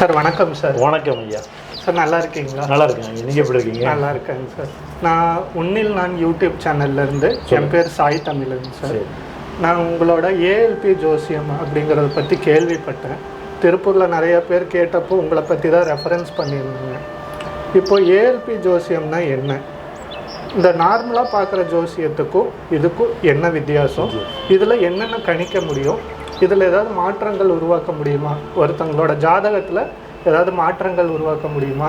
Sir வணக்கம் sir. வணக்கம் ஐயா. சார் நல்லா இருக்கீங்களா? நல்லா இருக்கேன் நீங்கள் எப்படி இருக்கீங்க? நல்லா இருக்கேங்க சார். நான் உன்னில் நான் யூடியூப் சேனல்ல இருந்து என் பேர் சாய் தமிழன் சார். சரி. நான் உங்களோட ஏஎல்பி ஜோசியம் அப்படிங்கிறத பற்றி கேள்விப்பட்டேன். திருப்பூரில் நிறைய பேர் கேட்டப்போ உங்களை பற்றி தான் ரெஃபரன்ஸ் பண்ணியிருந்தாங்க. இப்போ ஏஎல்பி ஜோசியம்னா என்ன? இந்த நார்மலாக பார்க்குற ஜோசியத்துக்கும் இதுக்கும் என்ன வித்தியாசம். இதில் என்னென்ன கணிக்க முடியும்? இதில் ஏதாவது மாற்றங்கள் உருவாக்க முடியுமா? ஒருத்தங்களோட ஜாதகத்தில் ஏதாவது மாற்றங்கள் உருவாக்க முடியுமா?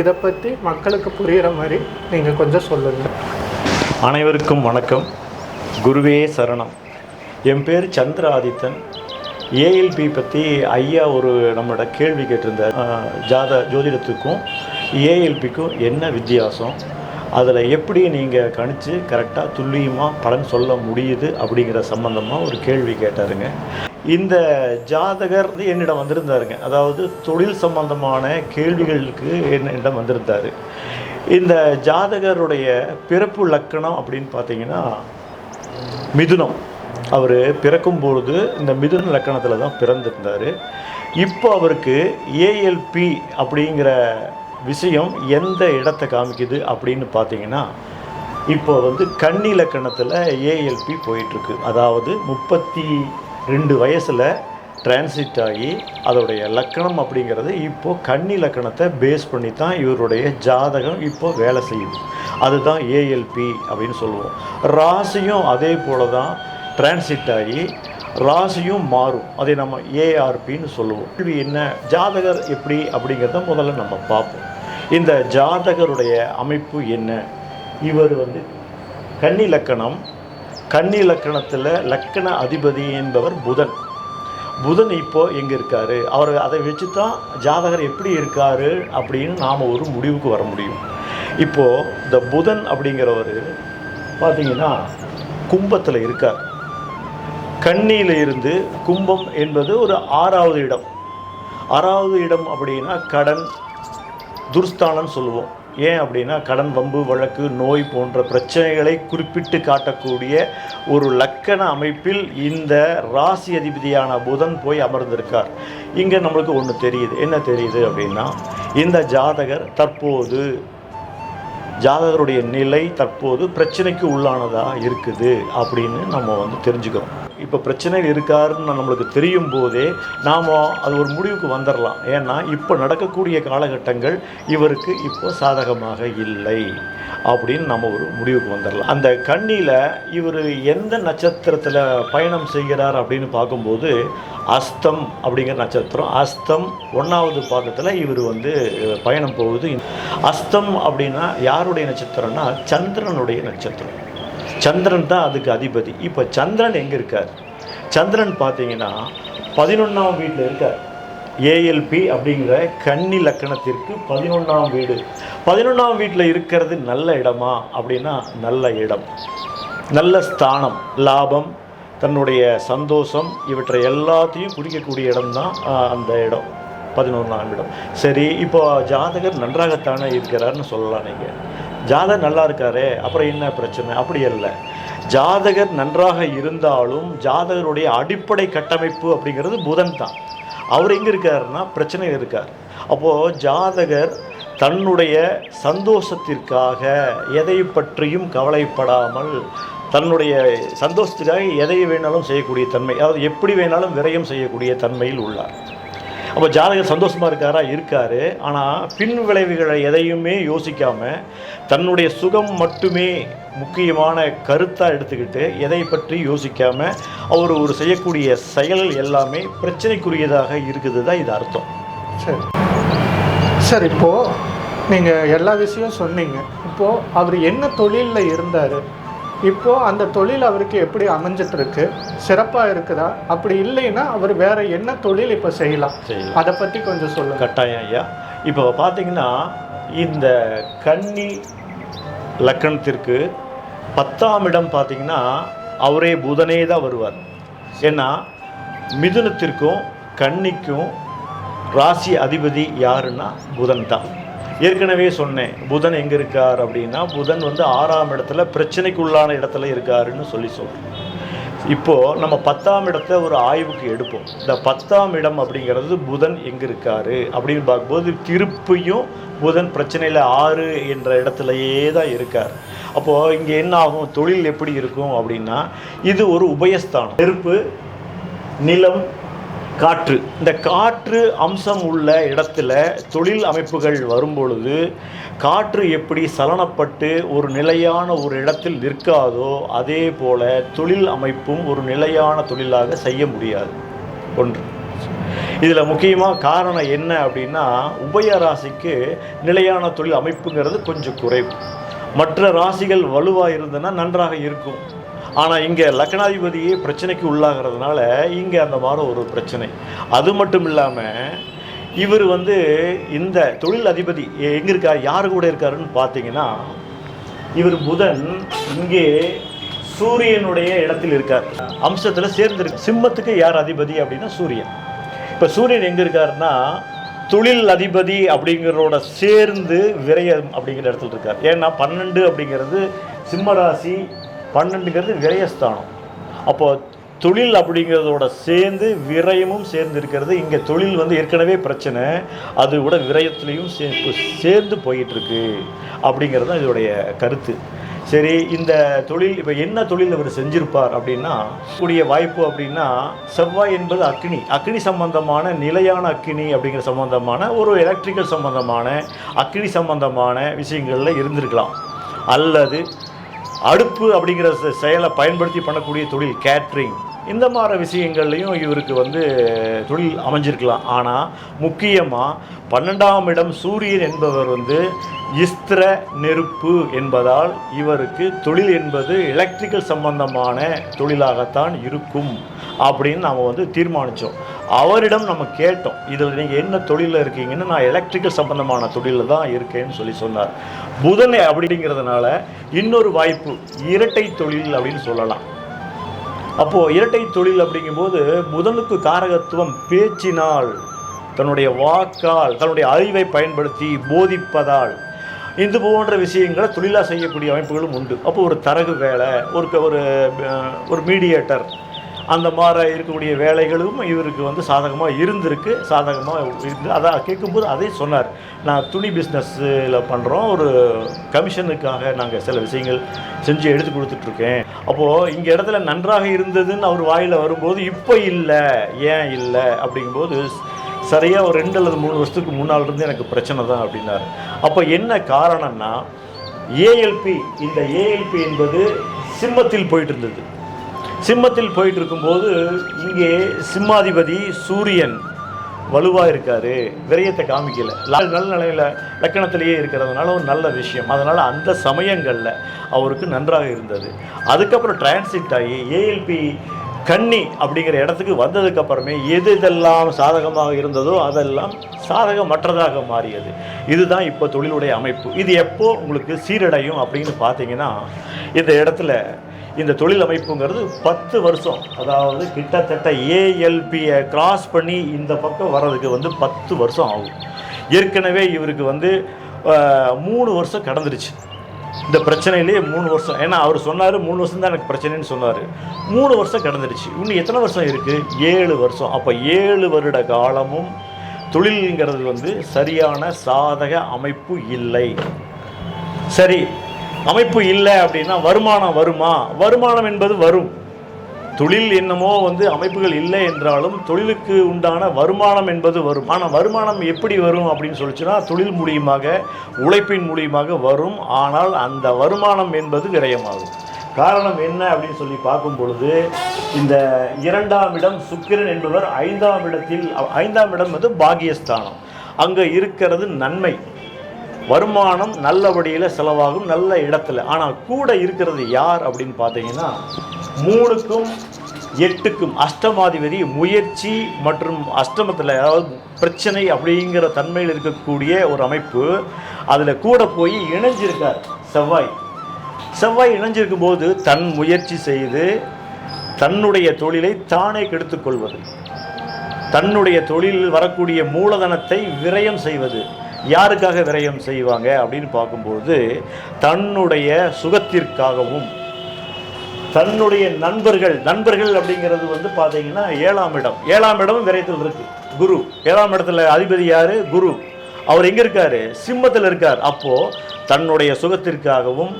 இதை பற்றி மக்களுக்கு புரிகிற மாதிரி நீங்கள் கொஞ்சம் சொல்லுங்கள் அனைவருக்கும் வணக்கம். குருவே சரணம். என் பேர் சந்திர ஆதித்தன் ஏஎல்பி பற்றி ஐயா ஒரு நம்மளோட கேள்வி கேட்டிருந்தார். ஜாத ஜோதிடத்துக்கும் ஏஎல்பிக்கும் என்ன வித்தியாசம்? அதில் எப்படி நீங்கள் கணிச்சு கரெக்டாக துல்லியமாக பலன் சொல்ல முடியுது அப்படிங்கிற சம்பந்தமாக ஒரு கேள்வி கேட்டாருங்க. இந்த ஜாதகர் என்னிடம் வந்திருந்தாருங்க. அதாவது தொழில் சம்பந்தமான கேள்விகளுக்கு என்னிடம் வந்திருந்தார். இந்த ஜாதகருடைய பிறப்பு லக்கணம் அப்படின்னு பார்த்தீங்கன்னா மிதுனம். அவர் பிறக்கும்பொழுது இந்த மிதுன லக்கணத்தில் தான் பிறந்திருந்தார். இப்போ அவருக்கு ஏஎல்பி அப்படிங்கிற விஷயம் எந்த இடத்தை காமிக்குது அப்படின்னு பார்த்தீங்கன்னா இப்போ வந்து கன்னி லக்கணத்தில் ஏஎல்பி போயிட்டுருக்கு. அதாவது முப்பத்தி ரெண்டு வயசில் டிரான்சிட் ஆகி அதோடைய லக்கணம் அப்படிங்கிறது இப்போது கன்னி லக்கணத்தை பேஸ் பண்ணி தான் இவருடைய ஜாதகம் இப்போது வேலை செய்யுது. அதுதான் ஏஎல்பி அப்படின்னு சொல்லுவோம். ராசியும் அதே போல தான் டிரான்சிட் ஆகி ராசியும் மாறும். அதை நம்ம ஏஆர்பின்னு சொல்லுவோம். கேள்வி என்ன? ஜாதகர் எப்படி அப்படிங்கிறத முதல்ல நம்ம பார்ப்போம். இந்த ஜாதகருடைய அமைப்பு என்ன? இவர் வந்து கன்னி லக்கணம் கன்னி லக்கணத்தில் லக்கண அதிபதி என்பவர் புதன். புதன் இப்போது எங்கே இருக்கார்? அவர் அதை வச்சு தான் ஜாதகர் எப்படி இருக்கார் அப்படின்னு நாம் ஒரு முடிவுக்கு வர முடியும். இப்போது இந்த புதன் அப்படிங்கிறவர் பார்த்தீங்கன்னா கும்பத்தில் இருக்கார். கண்ணியில் இருந்து கும்பம் என்பது ஒரு ஆறாவது இடம். ஆறாவது இடம் அப்படின்னா கடன் துர்ஸ்தானம் சொல்லுவோம். ஏன் அப்படின்னா கடன் வம்பு வழக்கு நோய் போன்ற பிரச்சனைகளை குறிப்பிட்டு காட்டக்கூடிய ஒரு லக்கண அமைப்பில் இந்த ராசி அதிபதியான புதன் போய் அமர்ந்திருக்கார். இங்கே நம்மளுக்கு ஒன்று தெரியுது. என்ன தெரியுது அப்படின்னா இந்த ஜாதகர் தற்போது ஜாதகருடைய நிலை தற்போது பிரச்சனைக்கு உள்ளானதாக இருக்குது அப்படின்னு நம்ம வந்து தெரிஞ்சுக்கிறோம். இப்போ பிரச்சனைகள் இருக்காருன்னு நம்மளுக்கு தெரியும் போதே நாம் அது ஒரு முடிவுக்கு வந்துடலாம் ஏன்னா இப்போ நடக்கக்கூடிய காலகட்டங்கள் இவருக்கு இப்போ சாதகமாக இல்லை அப்படின்னு நம்ம ஒரு முடிவுக்கு வந்துடலாம் அந்த கண்ணியில் இவர் எந்த நட்சத்திரத்தில் பயணம் செய்கிறார் அப்படின்னு பார்க்கும்போது அஸ்தம் அப்படிங்கிற நட்சத்திரம் அஸ்தம் ஒன்றாவது பாதத்தில் இவர் வந்து பயணம் போகுது. அஸ்தம் அப்படின்னா யாருடைய நட்சத்திரம்னா சந்திரனுடைய நட்சத்திரம். சந்திரன் தான் அதுக்கு அதிபதி. இப்போ சந்திரன் எங்கே இருக்கார்? சந்திரன் பார்த்தீங்கன்னா பதினொன்றாம் வீட்டில் இருக்கார். ஏஎல்பி அப்படிங்கிற கன்னி லக்கணத்திற்கு பதினொன்றாம் வீடு. பதினொன்றாம் வீட்டில் இருக்கிறது நல்ல இடமா? அப்படின்னா நல்ல இடம். நல்ல ஸ்தானம் லாபம் தன்னுடைய சந்தோஷம் இவற்றை எல்லாத்தையும் குடிக்கக்கூடிய இடம்தான் அந்த இடம். பதினொன்றாம் இடம். சரி இப்போ ஜாதகர் நன்றாகத்தானே இருக்கிறார்னு சொல்லலாம் நீங்கள் ஜாதகர் நல்லா இருக்காரே அப்புறம் என்ன பிரச்சனை? அப்படி இல்லை ஜாதகர் நன்றாக இருந்தாலும் ஜாதகருடைய அடிப்படை கட்டமைப்பு அப்படிங்கிறது புதன் தான். அவர் எங்கே இருக்காருன்னா பிரச்சனையில் இருக்கார். அப்போது ஜாதகர் தன்னுடைய சந்தோஷத்திற்காக எதை பற்றியும் கவலைப்படாமல் தன்னுடைய சந்தோஷத்துக்காக எதை வேணாலும் செய்யக்கூடிய தன்மை அதாவது எப்படி வேணாலும் விரயம் செய்யக்கூடிய தன்மையில் உள்ளார். அப்போ ஜாதகர் சந்தோஷமாக இருக்காரா? இருக்கார். ஆனால் பின் விளைவுகளை எதையுமே யோசிக்காமல் தன்னுடைய சுகம் மட்டுமே முக்கியமான கருத்தாக எடுத்துக்கிட்டு எதை பற்றி யோசிக்காமல் அவர் ஒரு செய்யக்கூடிய செயல் எல்லாமே பிரச்சனைக்குரியதாக இருக்குது தான் இது அர்த்தம். சரி. சார் இப்போது நீங்கள் எல்லா விஷயம் சொன்னீங்க. இப்போது அவர் என்ன தொழிலில் இருந்தார்? இப்போது அந்த தொழில் அவருக்கு எப்படி அமைஞ்சிட்டு இருக்கு சிறப்பாக இருக்குதா? அப்படி இல்லைன்னா அவர் வேற என்ன தொழில் இப்போ செய்யலாம்? செய்யலாம். அதை பற்றி கொஞ்சம் சொல்லுங்கள் கட்டாயம் ஐயா. இப்போ பார்த்தீங்கன்னா இந்த கன்னி லக்கணத்திற்கு பத்தாம் இடம் பார்த்தீங்கன்னா அவரே புதனே தான் வருவார். ஏன்னா மிதுனத்திற்கும் கன்னிக்கும் ராசி அதிபதி யாருன்னா புதன் தான். ஏற்கனவே சொன்னேன் புதன் எங்கே இருக்கார் அப்படின்னா புதன் வந்து ஆறாம் இடத்துல பிரச்சனைக்குள்ளான இடத்துல இருக்காருன்னு சொல்லி சொல்கிறேன் இப்போது நம்ம பத்தாம் இடத்த ஒரு ஆய்வுக்கு எடுப்போம். இந்த பத்தாம் இடம் அப்படிங்கிறது புதன் எங்கே இருக்காரு அப்படின்னு பார்க்கும்போது திருப்பியும் புதன் பிரச்சனையில் ஆறு என்ற இடத்துலையே தான் இருக்கார். அப்போது இங்கே என்ன ஆகும்? தொழில் எப்படி இருக்கும் அப்படின்னா இது ஒரு உபயஸ்தானம். நெருப்பு நிலம் காற்று. இந்த காற்று அம்சம் உள்ள இடத்துல தொழில் அமைப்புகள் வரும்பொழுது காற்று எப்படி சலனப்பட்டு ஒரு நிலையான ஒரு இடத்தில் நிற்காதோ அதே போல தொழில் அமைப்பும் ஒரு நிலையான தொழிலாக செய்ய முடியாது. ஒன்று. இதில் முக்கியமாக காரணம் என்ன அப்படின்னா உபய ராசிக்கு நிலையான தொழில் அமைப்புங்கிறது கொஞ்சம் குறைவு. மற்ற ராசிகள் வலுவாக இருந்ததுன்னா நன்றாக இருக்கும். ஆனால் இங்கே லக்னாதிபதியே பிரச்சனைக்கு உள்ளாகிறதுனால இங்கே அந்த மாதிரி ஒரு பிரச்சனை. அது மட்டும் இல்லாமல் இவர் வந்து இந்த தொழில் அதிபதி எங்கே இருக்கார் யார் கூட இருக்காருன்னு பார்த்தீங்கன்னா இவர் புதன் இங்கே சூரியனுடைய இடத்தில் இருக்கார். அம்சத்தில் சேர்ந்திருக்கு. சிம்மத்துக்கு யார் அதிபதி அப்படின்னா சூரியன். இப்போ சூரியன் எங்கே இருக்காருன்னா தொழில் அதிபதி அப்படிங்கிறதோட சேர்ந்து விரயம் அப்படிங்கிற இடத்துல இருக்கார். ஏன்னா பன்னெண்டு அப்படிங்கிறது சிம்மராசி பன்னெண்டுங்கிறது விரயஸ்தானம். அப்போ தொழில் அப்படிங்கிறதோட சேர்ந்து விரயமும் சேர்ந்து இருக்கிறது இங்கே தொழில் வந்து ஏற்கனவே பிரச்சனை. அது கூட விரயத்துலேயும் சேர்ந்து சேர்ந்து போயிட்டுருக்கு அப்படிங்கிறது தான் இதோடைய கருத்து. சரி இந்த தொழில் இப்போ என்ன தொழில் அவர் செஞ்சிருப்பார் அப்படின்னா கூடிய வாய்ப்பு அப்படின்னா செவ்வாய் என்பது அக்னி. அக்னி சம்பந்தமான நிலையான அக்னி அப்படிங்கிற சம்பந்தமான ஒரு எலக்ட்ரிக்கல் சம்பந்தமான அக்னி சம்பந்தமான விஷயங்களில் இருந்திருக்கலாம். அல்லது அடுப்பு அப்படிங்கிற செயலை பயன்படுத்தி பண்ணக்கூடிய தொழில் கேட்ரிங் இந்த மாதிரி விஷயங்கள்லையும் இவருக்கு வந்து தொழில் அமைஞ்சிருக்கலாம். ஆனால் முக்கியமாக பன்னெண்டாம் இடம் சூரியன் என்பவர் வந்து இஸ்திர நெருப்பு என்பதால் இவருக்கு தொழில் என்பது எலக்ட்ரிக்கல் சம்பந்தமான தொழிலாகத்தான் இருக்கும் அப்படின்னு நாம் வந்து தீர்மானித்தோம் அவரிடம் நம்ம கேட்டோம் இதில் நீங்கள் என்ன தொழிலில் இருக்கீங்கன்னு? நான் எலக்ட்ரிக்கல் சம்பந்தமான தொழிலில் தான் இருக்கேன்னு சொல்லி சொன்னார். புதன் அப்படிங்கிறதுனால இன்னொரு வாய்ப்பு இரட்டை தொழில் அப்படின்னு சொல்லலாம். அப்போது இரட்டை தொழில் அப்படிங்கும்போது புதனுக்கு காரகத்துவம் பேச்சினால் தன்னுடைய வாக்கால் தன்னுடைய அறிவை பயன்படுத்தி போதிப்பதால் இது போன்ற விஷயங்களை தொழிலாக செய்யக்கூடிய அமைப்புகளும் உண்டு. அப்போ ஒரு தரகு வேலை ஒரு க- ஒரு ஒரு மீடியேட்டர் அந்த மாதிரி இருக்கக்கூடிய வேலைகளும் இவருக்கு வந்து சாதகமாக இருந்திருக்கு சாதகமாக இருந்து அதான் கேட்கும்போது அதே சொன்னார். நான் துணி பிஸ்னஸில் பண்ணுறோம் ஒரு கமிஷனுக்காக நாங்கள் சில விஷயங்கள் செஞ்சு எடுத்து கொடுத்துட்ருக்கேன். அப்போது இங்கே இடத்துல நன்றாக இருந்ததுன்னு அவர் வாயில் வரும்போது இப்போ இல்லை ஏன் இல்லை? அப்படிங்கும்போது சரியாக ஒரு ரெண்டு அல்லது மூணு வருஷத்துக்கு முன்னால் இருந்து எனக்கு பிரச்சனை தான் அப்படின்னாரு. அப்போ என்ன காரணம்னா ஏஎல்பி இந்த ஏஎல்பி என்பது சிம்மத்தில் போயிட்டு இருந்தது. சிம்மத்தில் போயிட்டு இருக்கும்போது இங்கே சிம்மாதிபதி சூரியன் வலுவாக இருக்காரு விரயத்தை காமிக்கல. நல்ல நிலையில் லக்கணத்திலேயே இருக்கிறதுனால ஒரு நல்ல விஷயம். அதனால் அந்த சமயங்களில் அவருக்கு நன்றாக இருந்தது. அதுக்கப்புறம் டிரான்சிட் ஆகி ஏஎல்பி கன்னி அப்படிங்கிற இடத்துக்கு வந்ததுக்கப்புறமே எது இதெல்லாம் சாதகமாக இருந்ததோ அதெல்லாம் சாதகமற்றதாக மாறியது. இதுதான் இப்போ தொழிலுடைய அமைப்பு. இது எப்போ உங்களுக்கு சீரடையும் அப்படின்னு பார்த்தீங்கன்னா இந்த இடத்துல இந்த தொழில் அமைப்புங்கிறது பத்து வருஷம். அதாவது கிட்டத்தட்ட ஏஎல்பியை கிராஸ் பண்ணி இந்த பக்கம் வர்றதுக்கு வந்து பத்து வருஷம் ஆகும். ஏற்கனவே இவருக்கு வந்து மூணு வருஷம் கடந்துருச்சு. இந்த பிரச்சனையிலேயே மூணு வருஷம். ஏன்னா அவர் சொன்னார் மூணு வருஷம் தான் எனக்கு பிரச்சனைன்னு சொன்னார். மூணு வருஷம் கடந்துருச்சு. இன்னும் எத்தனை வருஷம் இருக்குது ஏழு வருஷம். அப்போ ஏழு வருட காலமும் தொழில்ங்கிறது வந்து சரியான சாதக அமைப்பு இல்லை. சரி அமைப்பு இல்லை அப்படின்னா வருமானம் வருமா? வருமானம் என்பது வரும். தொழில் என்னமோ வந்து அமைப்புகள் இல்லை என்றாலும் தொழிலுக்கு உண்டான வருமானம் என்பது வரும். ஆனால் வருமானம் எப்படி வரும் அப்படின்னு சொல்லிச்சுன்னா தொழில் மூலியமாக உழைப்பின் மூலியமாக வரும். ஆனால் அந்த வருமானம் என்பது விரயமாகும். காரணம் என்ன அப்படின்னு சொல்லி பார்க்கும் பொழுது இந்த இரண்டாம் இடம் சுக்கிரன் என்பவர் ஐந்தாம் இடத்தில் ஐந்தாம் இடம் வந்து பாகியஸ்தானம் அங்கே இருக்கிறது நன்மை. வருமானம் நல்லபடியில் செலவாகும் நல்ல இடத்துல. ஆனால் கூட இருக்கிறது யார் அப்படின்னு பார்த்தீங்கன்னா மூணுக்கும் எட்டுக்கும் அஷ்டமாதிபதி முயற்சி மற்றும் அஷ்டமத்தில் அதாவது பிரச்சனை அப்படிங்கிற தன்மையில் இருக்கக்கூடிய ஒரு அமைப்பு. அதில் கூட போய் இணைஞ்சிருக்கார் செவ்வாய். செவ்வாய் இணைஞ்சிருக்கும் போது தன் முயற்சி செய்து தன்னுடைய தொழிலை தானே கெடுத்துக்கொள்வது தன்னுடைய தொழிலில் வரக்கூடிய மூலதனத்தை விரயம் செய்வது. யாருக்காக விரயம் செய்வாங்க அப்படின்னு பார்க்கும்போது தன்னுடைய சுகத்திற்காகவும் தன்னுடைய நண்பர்கள் நண்பர்கள் அப்படிங்கிறது வந்து பார்த்தீங்கன்னா ஏழாம் இடம். ஏழாம் இடம் விரயத்தில் இருக்கு. குரு. ஏழாம் இடத்துல அதிபதி யாரு? குரு. அவர் எங்க இருக்காரு? சிம்மத்தில் இருக்கார். அப்போ தன்னுடைய சுகத்திற்காகவும்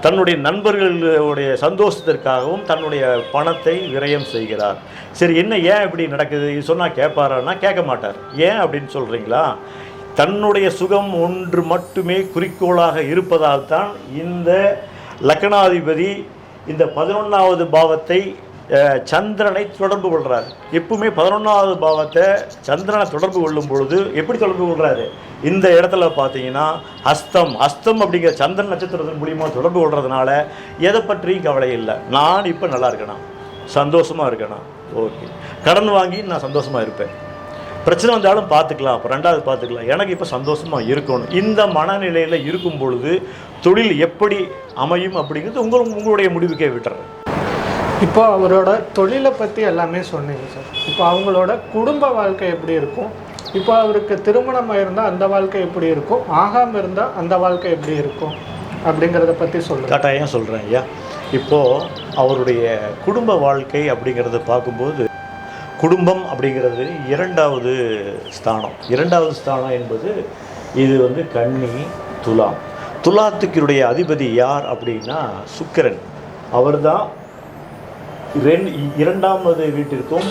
தன்னுடைய நண்பர்களுடைய சந்தோஷத்திற்காகவும் தன்னுடைய பணத்தை விரயம் செய்கிறார். சரி என்ன ஏன் இப்படி நடக்குது? இது சொன்னால் கேட்பாரான்னா கேட்க மாட்டார். ஏன் அப்படின்னு சொல்கிறீங்களா தன்னுடைய சுகம் ஒன்று மட்டுமே குறிக்கோளாக இருப்பதால் தான் இந்த லக்னாதிபதி இந்த பதினொன்றாவது பாவத்தை சந்திரனை தொடர்பு கொள்கிறார் எப்பவுமே பதினொன்றாவது பாவத்தை சந்திரனை தொடர்பு கொள்ளும் பொழுது எப்படி தொடர்பு கொள்கிறாரு இந்த இடத்துல பார்த்தீங்கன்னா அஸ்தம் அஸ்தம் அப்படிங்கிற சந்திரன் நட்சத்திரத்தின் மூலியமாக தொடர்பு கொள்றதுனால எதை பற்றியும் கவலை இல்லை. நான் இப்போ நல்லா இருக்கணும். சந்தோஷமாக இருக்கணும். ஓகே. கடன் வாங்கி நான் சந்தோஷமாக இருப்பேன். பிரச்சனை வந்தாலும் பார்த்துக்கலாம் அப்போ ரெண்டாவது பார்த்துக்கலாம். எனக்கு இப்போ சந்தோஷமாக இருக்கணும். இந்த மனநிலையில் இருக்கும் பொழுது தொழில் எப்படி அமையும் அப்படிங்கிறது உங்கள் உங்களுடைய முடிவுக்கே விட்டுறேன். இப்போ அவரோட தொழிலை பற்றி எல்லாமே சொன்னீங்க சார். இப்போ அவங்களோட குடும்ப வாழ்க்கை எப்படி இருக்கும்? இப்போ அவருக்கு திருமணம் இருந்தால் அந்த வாழ்க்கை எப்படி இருக்கும்? ஆகாமல் இருந்தால் அந்த வாழ்க்கை எப்படி இருக்கும்? அப்படிங்கிறத பற்றி சொல்லுங்கள் கட்டாயம் சொல்கிறேன் ஐயா. இப்போது அவருடைய குடும்ப வாழ்க்கை அப்படிங்கிறத பார்க்கும்போது குடும்பம் அப்படிங்கிறது இரண்டாவது ஸ்தானம். இரண்டாவது ஸ்தானம் என்பது இது வந்து கன்னி துலாம். துலாத்துக்கினுடைய அதிபதி யார் அப்படின்னா சுக்கிரன். அவர்தான் ரெண் இரண்டாவது வீட்டிற்கும்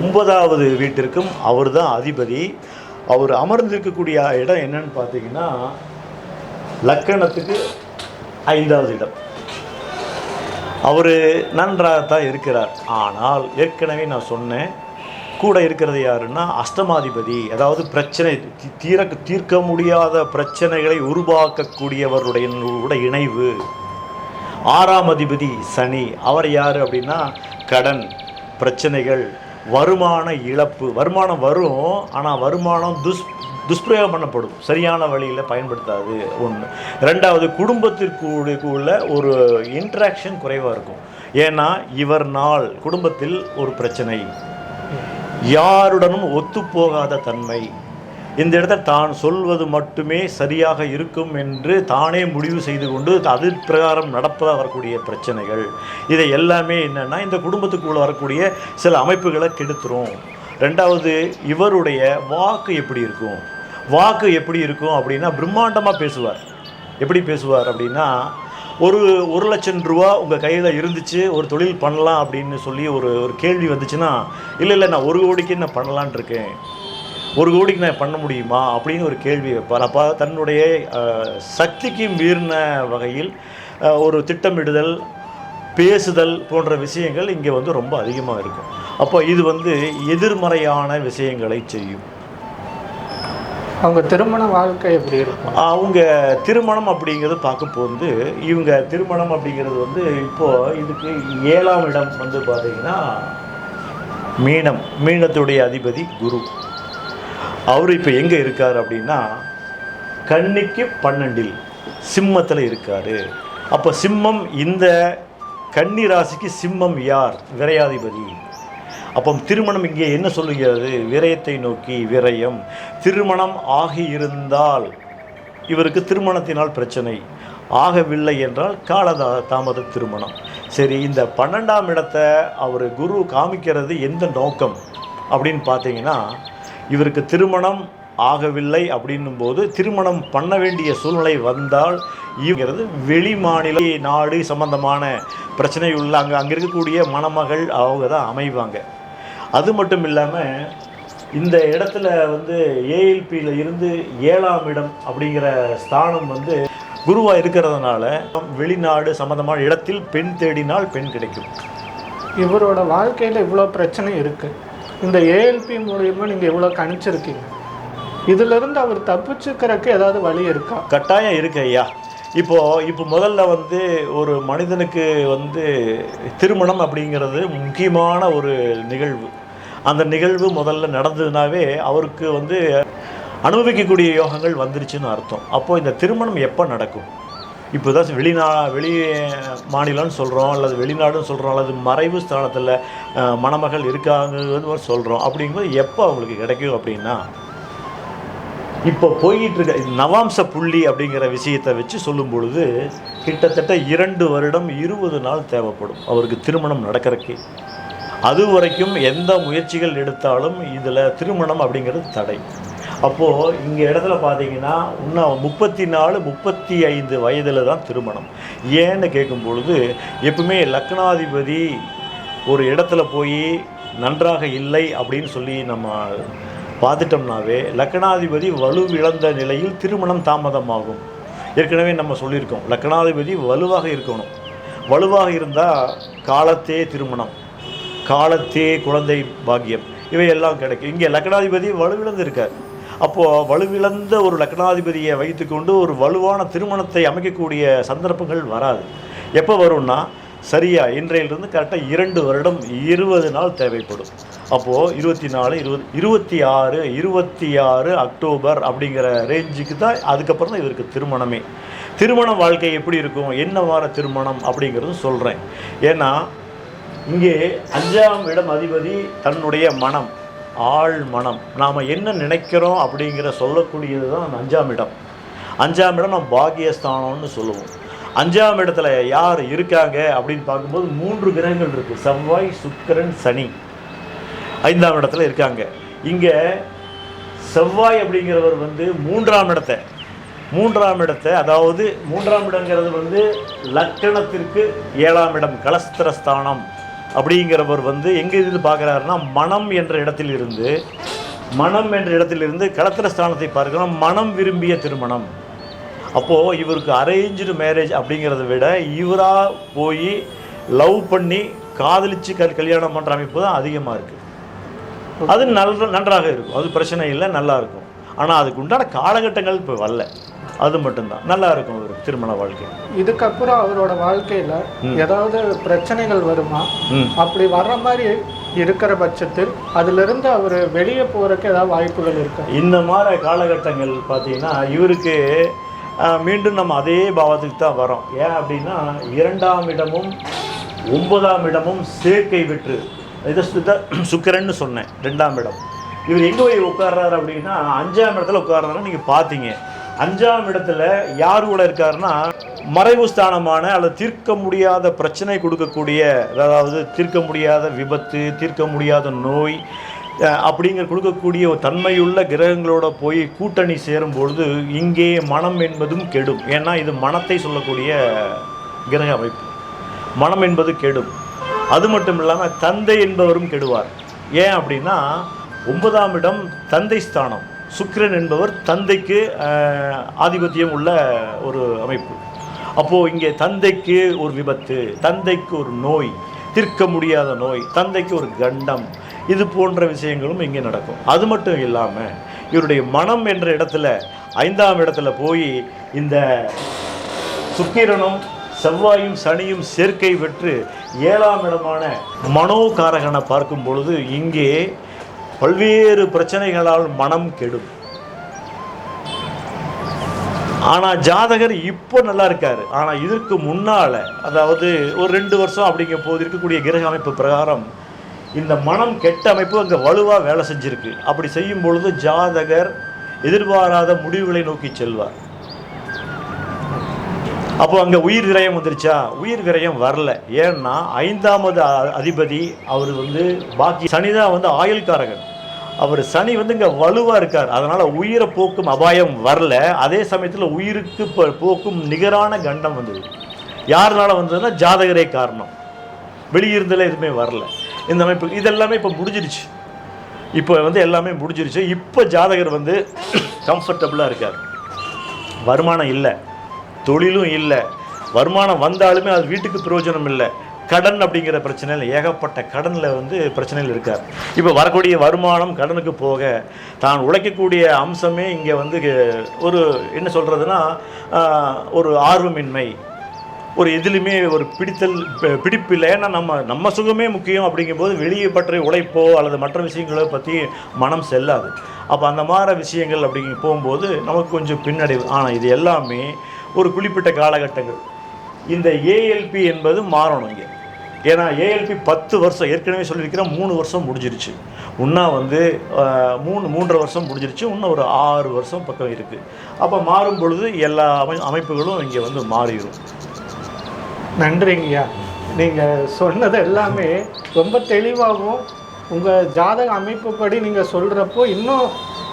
ஒன்பதாவது வீட்டிற்கும் அவர்தான் அதிபதி. அவர் அமர்ந்திருக்கக்கூடிய இடம் என்னன்னு பார்த்தீங்கன்னா லக்கணத்துக்கு ஐந்தாவது இடம். அவர் நன்றாக தான் இருக்கிறார். ஆனால் ஏற்கனவே நான் சொன்னேன் கூட இருக்கிறது யாருன்னா அஷ்டமாதிபதி. அதாவது பிரச்சனை தீர தீர்க்க முடியாத பிரச்சனைகளை உருவாக்கக்கூடியவருடைய உடைய இணைவு. ஆறாம் அதிபதி சனி. அவர் யார் அப்படின்னா கடன் பிரச்சனைகள் வருமான இழப்பு. வருமானம் வரும் ஆனால் வருமானம் துஷ் துஷ்பிரயோகம் பண்ணப்படும். சரியான வழியில் பயன்படுத்தாது ஒன்று ரெண்டாவது குடும்பத்திற்கு உள்ள ஒரு இன்ட்ராக்ஷன் குறைவாக இருக்கும். ஏன்னா இவர் நாள் குடும்பத்தில் ஒரு பிரச்சனை. யாருடனும் ஒத்துப்போகாத தன்மை. இந்த இடத்த தான் சொல்வது மட்டுமே சரியாக இருக்கும் என்று தானே முடிவு செய்து கொண்டு அது பிரகாரம் நடப்பதாக வரக்கூடிய பிரச்சனைகள். இதை எல்லாமே என்னென்னா இந்த குடும்பத்துக்குள்ள வரக்கூடிய சில அமைப்புகளை கெடுத்துரும். ரெண்டாவது இவருடைய வாக்கு எப்படி இருக்கும்? வாக்கு எப்படி இருக்கும் அப்படின்னா பிரம்மாண்டமாக பேசுவார். எப்படி பேசுவார் அப்படின்னா ஒரு ஒரு லட்சம் ரூபா உங்கள் கையில் இருந்துச்சு ஒரு தொழில் பண்ணலாம் அப்படின்னு சொல்லி ஒரு ஒரு கேள்வி வந்துச்சுன்னா இல்லை இல்லை நான் ஒரு கோடிக்கு நான் பண்ணலான் இருக்கேன்? ஒரு கோடிக்கு நான் பண்ண முடியுமா? அப்படின்னு ஒரு கேள்வி வைப்பார். அப்போ தன்னுடைய சக்திக்கு மீறின வகையில் ஒரு திட்டமிடுதல் பேசுதல் போன்ற விஷயங்கள் இங்கே வந்து ரொம்ப அதிகமாக இருக்கும். அப்போ இது வந்து எதிர்மறையான விஷயங்களை செய்யும். அவங்க திருமண வாழ்க்கை எப்படி இருக்கும்? அவங்க திருமணம் அப்படிங்கிறது பார்க்கும்போது இவங்க திருமணம் அப்படிங்கிறது வந்து இப்போது இதுக்கு ஏழாம் இடம் வந்து பார்த்தீங்கன்னா மீனம் மீனத்துடைய அதிபதி குரு. அவர் இப்போ எங்கே இருக்கார் அப்படின்னா கன்னிக்கு பன்னெண்டில் சிம்மத்தில் இருக்கார். அப்போ சிம்மம் இந்த கன்னி ராசிக்கு சிம்மம் யார்? விரையாதிபதி. அப்போ திருமணம் இங்கே என்ன சொல்லுகிறது? விரயத்தை நோக்கி விரயம். திருமணம் ஆகியிருந்தால் இவருக்கு திருமணத்தினால் பிரச்சனை. ஆகவில்லை என்றால் காலதா தாமத திருமணம். சரி இந்த பன்னெண்டாம் இடத்தை அவர் குரு காமிக்கிறது எந்த நோக்கம்? அப்படின்னு பார்த்தீங்கன்னா இவருக்கு திருமணம் ஆகவில்லை அப்படின்னும் போது திருமணம் பண்ண வேண்டிய சூழ்நிலை வந்தால் இவங்கிறது வெளி மாநில நாடு சம்பந்தமான பிரச்சனை உள்ள அங்கே அங்கே இருக்கக்கூடிய மணமகள் அவங்க தான் அமைவாங்க. அது மட்டும் இல்லாமல் இந்த இடத்துல வந்து ஏஎல்பியில் இருந்து ஏழாம் இடம் அப்படிங்கிற ஸ்தானம் வந்து குருவாக இருக்கிறதுனால வெளிநாடு சம்பந்தமான இடத்தில் பெண் தேடினால் பெண் கிடைக்கும். இவரோட வாழ்க்கையில் இவ்வளோ பிரச்சனை இருக்கு. இந்த ஏஎல்பி மூலியமா நீங்கள் இவ்வளோ கணிச்சிருக்கீங்க. இதிலிருந்து அவர் தப்பிச்சுக்கிறதுக்கு ஏதாவது வழி இருக்கா? கட்டாயம் இருக்கு ஐயா. இப்போ இப்போ முதல்ல வந்து ஒரு மனிதனுக்கு வந்து திருமணம் அப்படிங்கிறது முக்கியமான ஒரு நிகழ்வு. அந்த நிகழ்வு முதல்ல நடந்ததுனாவே அவருக்கு வந்து அனுபவிக்கக்கூடிய யோகங்கள் வந்துருச்சுன்னு அர்த்தம். அப்போது இந்த திருமணம் எப்போ நடக்கும்? இப்போ தான் வெளிநா வெளி மாநிலம்னு சொல்கிறோம் அல்லது வெளிநாடுன்னு சொல்கிறோம் அல்லது மறைவு ஸ்தானத்தில் மணமகள் இருக்காங்கன்னு சொல்கிறோம் அப்படிங்கும்போது எப்போ அவங்களுக்கு கிடைக்கும் அப்படின்னா இப்போ போய்கிட்டு இருக்க நவாம்ச புள்ளி அப்படிங்கிற விஷயத்தை வச்சு சொல்லும் பொழுது கிட்டத்தட்ட இரண்டு வருடம் இருபது நாள் தேவைப்படும் அவருக்கு திருமணம் நடக்கிறதுக்கு அது வரைக்கும் எந்த முயற்சிகள் எடுத்தாலும் இதில் திருமணம் அப்படிங்கிறது தடை. அப்போது இங்கே இடத்துல பார்த்தீங்கன்னா இன்னும் முப்பத்தி நாலு முப்பத்தி ஐந்து வயதில் தான் திருமணம். ஏன்னு கேட்கும் பொழுது எப்பவுமே லக்னாதிபதி ஒரு இடத்துல போய் நன்றாக இல்லை அப்படின்னு சொல்லி நம்ம பார்த்துட்டோம்னாவே லக்னாதிபதி வலுவிழந்த நிலையில் திருமணம் தாமதமாகும். ஏற்கனவே நம்ம சொல்லியிருக்கோம் லக்னாதிபதி வலுவாக இருக்கணும். வலுவாக இருந்தால் காலத்தே திருமணம். காலத்தே குழந்தை பாக்கியம். இவையெல்லாம் கிடைக்கும். இங்கே லக்னாதிபதி வலுவிழந்து இருக்கார் அப்போது வலுவிழந்த ஒரு லக்னாதிபதியை வைத்துக்கொண்டு ஒரு வலுவான திருமணத்தை அமைக்கக்கூடிய சந்தர்ப்பங்கள் வராது. எப்போ வரும்னா சரியா இன்றையிலிருந்து கரெக்டாக இரண்டு வருடம் இருபது நாள் தேவைப்படும். அப்போது இருபத்தி நாலு இருபது இருபத்தி ஆறு இருபத்தி ஆறு அக்டோபர் அப்படிங்கிற ரேஞ்சுக்கு தான் அதுக்கப்புறம் தான் இவருக்கு திருமணமே. திருமண வாழ்க்கை எப்படி இருக்கும்? என்ன வார திருமணம் அப்படிங்கிறது சொல்கிறேன் ஏன்னா இங்கே அஞ்சாம் இடம் அதிபதி தன்னுடைய மனம் ஆள் மனம். நாம் என்ன நினைக்கிறோம் அப்படிங்கிற சொல்லக்கூடியது தான் அந்த அஞ்சாம் இடம். அஞ்சாம் இடம் நம்ம பாகியஸ்தானம்னு சொல்லுவோம். அஞ்சாம் இடத்துல யார் இருக்காங்க அப்படின்னு பார்க்கும்போது மூன்று கிரகங்கள் இருக்குது செவ்வாய் சுக்கிரன் சனி. ஐந்தாம் இடத்துல இருக்காங்க. இங்கே செவ்வாய் அப்படிங்கிறவர் வந்து மூன்றாம் இடத்தை. மூன்றாம் இடத்தை அதாவது மூன்றாம் இடங்கிறது வந்து லக்கணத்திற்கு ஏழாம் இடம் கலஸ்திரஸ்தானம். அப்படிங்கிறவர் வந்து எங்கே இருந்து பார்க்குறாருன்னா மனம் என்ற இடத்தில் இருந்து மனம் என்ற இடத்திலிருந்து கலத்திர ஸ்தானத்தை பார்க்கிறோம். மனம் விரும்பிய திருமணம். அப்போது இவருக்கு அரேஞ்சு மேரேஜ் அப்படிங்கிறத விட இவராக போய் லவ் பண்ணி காதலிச்சு கல் கல்யாணம் பண்ணுற அமைப்பு தான் அதிகமாக இருக்குது அது நல்ல நன்றாக இருக்கும். அது பிரச்சனை இல்லை நல்லா இருக்கும். ஆனால் அதுக்கு உண்டான காலகட்டங்கள் இப்போ வரல. அது மட்டும்தான். நல்லா இருக்கும் ஒரு திருமண வாழ்க்கை. இதுக்கப்புறம் அவரோட வாழ்க்கையில ஏதாவது பிரச்சனைகள் வருமா? அப்படி வர்ற மாதிரி இருக்கிற பட்சத்தில் அதிலிருந்து அவர் வெளியே போறதுக்கு ஏதாவது வாய்ப்புகள் இருக்கா? இந்த மாதிரி காலகட்டங்கள் பார்த்தீங்கன்னா இவருக்கு மீண்டும் நம்ம அதே பாவத்துக்கு தான் வரோம் ஏன் அப்படின்னா இரண்டாம் இடமும் ஒன்பதாம் இடமும் சேர்க்கை விற்று இதை சுக்கிரன்னு சொன்னேன் ரெண்டாம் இடம். இவர் எங்கே போய் உட்கார்றாரு அப்படின்னா அஞ்சாம் இடத்துல உட்கார்றாரு நீங்கள் பார்த்தீங்க. அஞ்சாம் இடத்துல யார் கூட இருக்காருன்னா மறைவு ஸ்தானமான அல்லது தீர்க்க முடியாத பிரச்சனை கொடுக்கக்கூடிய அதாவது தீர்க்க முடியாத விபத்து தீர்க்க முடியாத நோய் அப்படிங்கிற கொடுக்கக்கூடிய ஒரு தன்மையுள்ள கிரகங்களோட போய் கூட்டணி சேரும் பொழுது இங்கே மனம் என்பதும் கெடும். ஏன்னா இது மனத்தை சொல்லக்கூடிய கிரக அமைப்பு. மனம் என்பது கெடும். அது மட்டும் இல்லாமல் தந்தை என்பவரும் கெடுவார். ஏன் அப்படின்னா ஒன்பதாம் இடம் தந்தை ஸ்தானம். சுக்கிரன் என்பவர் தந்தைக்கு ஆதிபத்தியம் உள்ள ஒரு அமைப்பு. அப்போது இங்கே தந்தைக்கு ஒரு விபத்து தந்தைக்கு ஒரு நோய் தீர்க்க முடியாத நோய் தந்தைக்கு ஒரு கண்டம் இது போன்ற விஷயங்களும் இங்கே நடக்கும். அது மட்டும் இல்லாமல் இவருடைய மனம் என்ற இடத்துல ஐந்தாம் இடத்துல போய் இந்த சுக்கிரனும் செவ்வாயும் சனியும் சேர்க்கை பெற்று ஏழாம் இடமான மனோகாரகனை பார்க்கும் பொழுது இங்கே பல்வேறு பிரச்சனைகளால் மனம் கெடும். ஆனால் ஜாதகர் இப்போ நல்லா இருக்கார். ஆனால் இதற்கு முன்னால் அதாவது ஒரு ரெண்டு வருஷம் அப்படிங்கும் போது இருக்கக்கூடிய கிரக அமைப்பு பிரகாரம் இந்த மனம் கெட்ட அமைப்பு அங்கே வலுவாக வேலை செஞ்சுருக்கு. அப்படி செய்யும் பொழுது ஜாதகர் எதிர்பாராத முடிவுகளை நோக்கி செல்வார். அப்போ அங்கே உயிர் விரயம் வந்துருச்சா? உயிர் விரயம் வரல. ஏன்னா ஐந்தாவது அ- அதிபதி அவர் வந்து பாக்கி சனிதான் வந்து ஆயுள்காரகன். அவர் சனி வந்து இங்கே வலுவாக இருக்கார். அதனால் உயிரை போக்கும் அபாயம் வரல. அதே சமயத்தில் உயிருக்கு இப்போ போக்கும் நிகரான கண்டம் வந்தது. யாருனால வந்ததுன்னா ஜாதகரே காரணம். வெளியிருந்தில் எதுவுமே வரல. இந்த அமைப்பு இதெல்லாமே இப்போ முடிஞ்சிருச்சு. இப்போ வந்து எல்லாமே முடிஞ்சிருச்சு. இப்போ ஜாதகர் வந்து கம்ஃபர்டபுளாக இருக்கார். வருமானம் இல்லை. தொழிலும் இல்லை. வருமானம் வந்தாலுமே அது வீட்டுக்கு பிரயோஜனம் இல்லை. கடன் அப்படிங்கிற பிரச்சனையில் ஏகப்பட்ட கடனில் வந்து பிரச்சனையில் இருக்கார். இப்போ வரக்கூடிய வருமானம் கடனுக்கு போக தான் உழைக்கக்கூடிய அம்சமே இங்கே வந்து ஒரு என்ன சொல்கிறதுனா ஒரு ஆர்வமின்மை. ஒரு எதிலுமே ஒரு பிடித்தல் பிடிப்பு இல்லை. ஏன்னா நம்ம நம்ம சுகமே முக்கியம் அப்படிங்கும்போது வெளியே பற்றி உழைப்போ அல்லது மற்ற விஷயங்களோ பற்றி மனம் செல்லாது. அப்போ அந்த மாதிரி விஷயங்கள் அப்படிங்க போகும்போது நமக்கு கொஞ்சம் பின்னடைவு. ஆனால் இது எல்லாமே ஒரு குறிப்பிட்ட காலகட்டங்கள். இந்த ஏஎல்பி என்பது மாறணும் இங்கே. ஏன்னா ஏஎல்பி பத்து வருஷம் ஏற்கனவே சொல்லியிருக்கிறேன் மூணு வருஷம் முடிஞ்சிருச்சு. இன்னும் வந்து மூணு மூன்றரை வருஷம் முடிஞ்சிருச்சு இன்னும் ஒரு ஆறு வருஷம் பக்கம் இருக்குது அப்போ மாறும் பொழுது எல்லா அமை அமைப்புகளும் இங்கே வந்து மாறிடும் நன்றிங்கய்யா நீங்கள் சொன்னது எல்லாமே ரொம்ப தெளிவாகவும் உங்கள் ஜாதக அமைப்புப்படி நீங்கள் சொல்கிறப்போ இன்னும்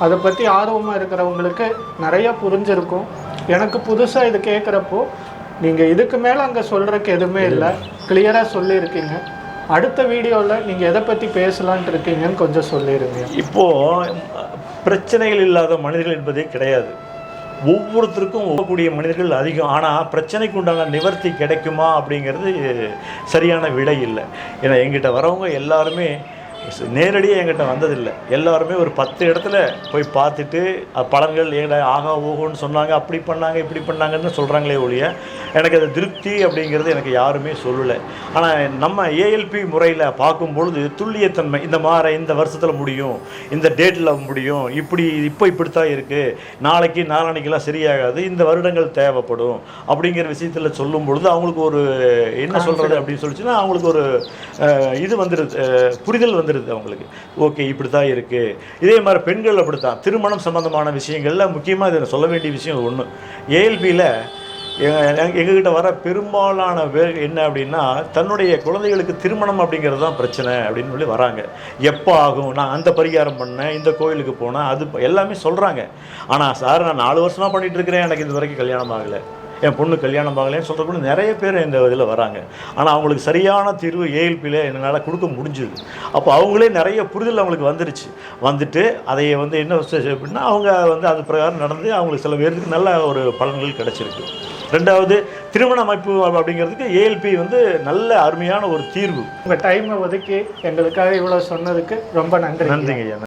அதை பற்றி ஆர்வமாக இருக்கிறவங்களுக்கு நிறையா புரிஞ்சிருக்கும். எனக்கு புதுசாக இது கேட்குறப்போ நீங்கள் இதுக்கு மேலே அங்கே சொல்கிறக்கு எதுவுமே இல்லை. கிளியராக சொல்லியிருக்கீங்க. அடுத்த வீடியோவில் நீங்கள் எதை பற்றி பேசலான்ட்டு இருக்கீங்கன்னு கொஞ்சம் சொல்லிடுங்க இப்போ பிரச்சனைகள் இல்லாத மனிதர்கள் என்பதே கிடையாது. ஒவ்வொருத்தருக்கும் ஒவ்வொருக்கூடிய மனிதர்கள் அதிகம். ஆனால் பிரச்சனைக்கு உண்டான நிவர்த்தி கிடைக்குமா அப்படிங்கிறது சரியான விடை இல்லை. ஏன்னா எங்கிட்ட வரவங்க எல்லாருமே நேரடியாக என்கிட்ட வந்ததில்லை. எல்லாருமே ஒரு பத்து இடத்துல போய் பார்த்துட்டு பலன்கள் ஏடா ஆகா ஓகோன்னு சொன்னாங்க அப்படி பண்ணாங்க இப்படி பண்ணாங்கன்னு சொல்கிறாங்களே ஒழிய எனக்கு அது திருப்தி அப்படிங்கிறது எனக்கு யாருமே சொல்லலை. ஆனால் நம்ம ஏஎல்பி முறையில் பார்க்கும் பொழுது துல்லியத்தன்மை இந்த மாதிரி இந்த வருஷத்தில் முடியும் இந்த டேட்டில் முடியும் இப்படி இப்போ இப்படித்தான் இருக்குது நாளைக்கு நாளானைக்கெல்லாம் சரியாகாது இந்த வருடங்கள் தேவைப்படும் அப்படிங்கிற விஷயத்தில் சொல்லும் பொழுது அவங்களுக்கு ஒரு என்ன சொல்கிறது அப்படின்னு சொல்லிச்சுன்னா அவங்களுக்கு ஒரு இது வந்துடுது புரிதல் வந்துடுது அவங்களுக்கு. ஓகே இப்படி தான் இருக்குது இதே மாதிரி பெண்கள் அப்படித்தான். திருமணம் சம்மந்தமான விஷயங்களில் முக்கியமாக இதை சொல்ல வேண்டிய விஷயம் ஒன்று ஏஎல்பியில் எங்ககிட்ட வர பெரும்பாலான பேர் என்ன அப்படின்னா தன்னுடைய குழந்தைகளுக்கு திருமணம் அப்படிங்கிறது தான் பிரச்சனை அப்படின்னு சொல்லி வராங்க. எப்போ ஆகும்? நான் அந்த பரிகாரம் பண்ணேன் இந்த கோயிலுக்கு போனேன் அது எல்லாமே சொல்கிறாங்க ஆனால் சார் நான் நாலு வருஷமாக பண்ணிட்டு இருக்கிறேன் எனக்கு இது வரைக்கும் கல்யாணம் ஆகலை. என் பொண்ணு கல்யாணம் ஆகலைன்னு சொல்கிறப்ப நிறைய பேர் இந்த இதில் வராங்க. ஆனால் அவங்களுக்கு சரியான தீர்வு ஏஎல்பியில் என்னால் கொடுக்க முடிஞ்சுது. அப்போ அவங்களே நிறைய புரிதல் அவங்களுக்கு வந்துருச்சு. வந்துட்டு அதை வந்து என்ன அப்படின்னா அவங்க வந்து அது பிரகாரம் நடந்து அவங்களுக்கு சில பேருக்கு நல்ல ஒரு பலன்கள் கிடைச்சிருக்கு. ரெண்டாவது திருமண அமைப்பு அப்படிங்கிறதுக்கு ஏஎல்பி வந்து நல்ல அருமையான ஒரு தீர்வு. உங்கள் டைமை ஒதுக்கி எங்களுக்காக இவ்வளோ சொன்னதுக்கு ரொம்ப நன்றி நன்றிங்க